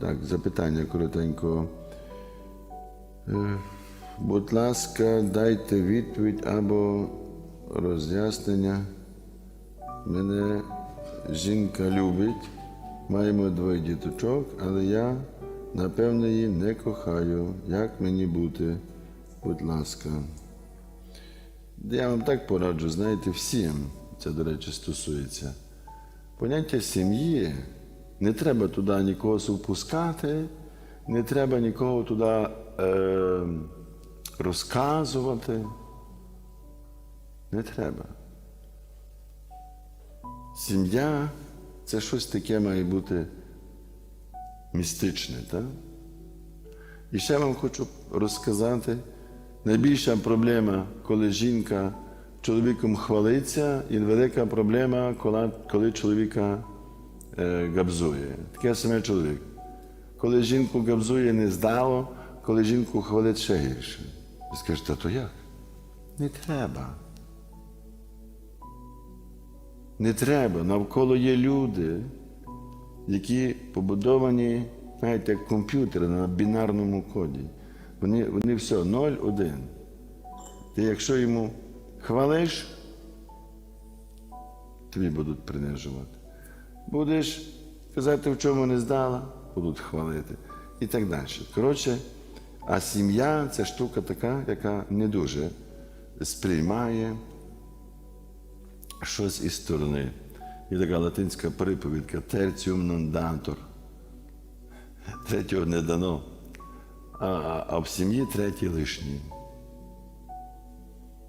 Так, запитання коротенько. Будь ласка, дайте відповідь або роз'яснення. Мене жінка любить, маємо двоє діточок, але я, напевно, її не кохаю. Як мені бути? Будь ласка. Я вам так пораджу, знаєте, всім це, до речі, стосується. Поняття сім'ї не треба туди нікого впускати, не треба нікого туди е, розказувати. Не треба. Сім'я це щось таке має бути містичне. Так? І ще вам хочу розказати, найбільша проблема, коли жінка чоловіком хвалиться, і велика проблема, коли, чоловіка габзує. Таке саме чоловік. Коли жінку габзує, не здало, коли жінку хвалить ще гірше. Ви скажете, а то як? Не треба. Не треба. Навколо є люди, які побудовані, знаєте, як комп'ютери на бінарному коді. Вони, вони все 0-1. Ти якщо йому хвалиш, тобі будуть принижувати. Будеш казати, в чому не здала, будуть хвалити. І так далі. Коротше, а сім'я це штука така, яка не дуже сприймає щось із сторони. Є така латинська приповідка терціум non datur. Третього не дано. А, а, а в сім'ї третій лишній.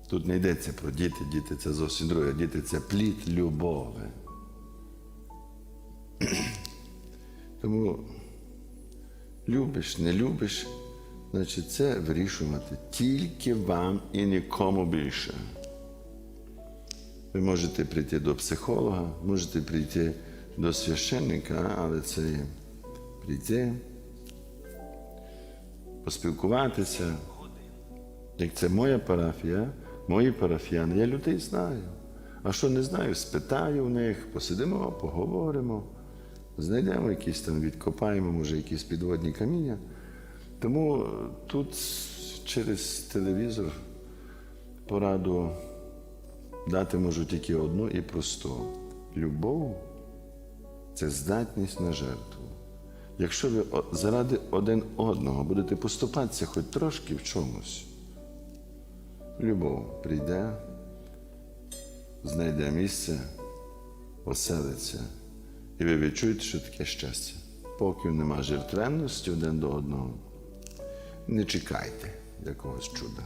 Тут не йдеться про діти, діти це зовсім друге. Діти це плід любові. Тому любиш, не любиш, значить це вирішувати тільки вам і нікому більше. Ви можете прийти до психолога, можете прийти до священника, але це прийти, поспілкуватися. Як це моя парафія, мої парафіяни, я людей знаю. А що не знаю, спитаю в них, посидимо, поговоримо, знайдемо якісь там, відкопаємо, може, якісь підводні каміння. Тому тут через телевізор пораду дати можу тільки одну і просту. Любов це здатність на жертву. Якщо ви заради один одного будете поступатися хоч трошки в чомусь, любов прийде, знайде місце, оселиться, і ви відчуєте, що таке щастя. Поки нема жертвенності один до одного, не чекайте якогось чуда.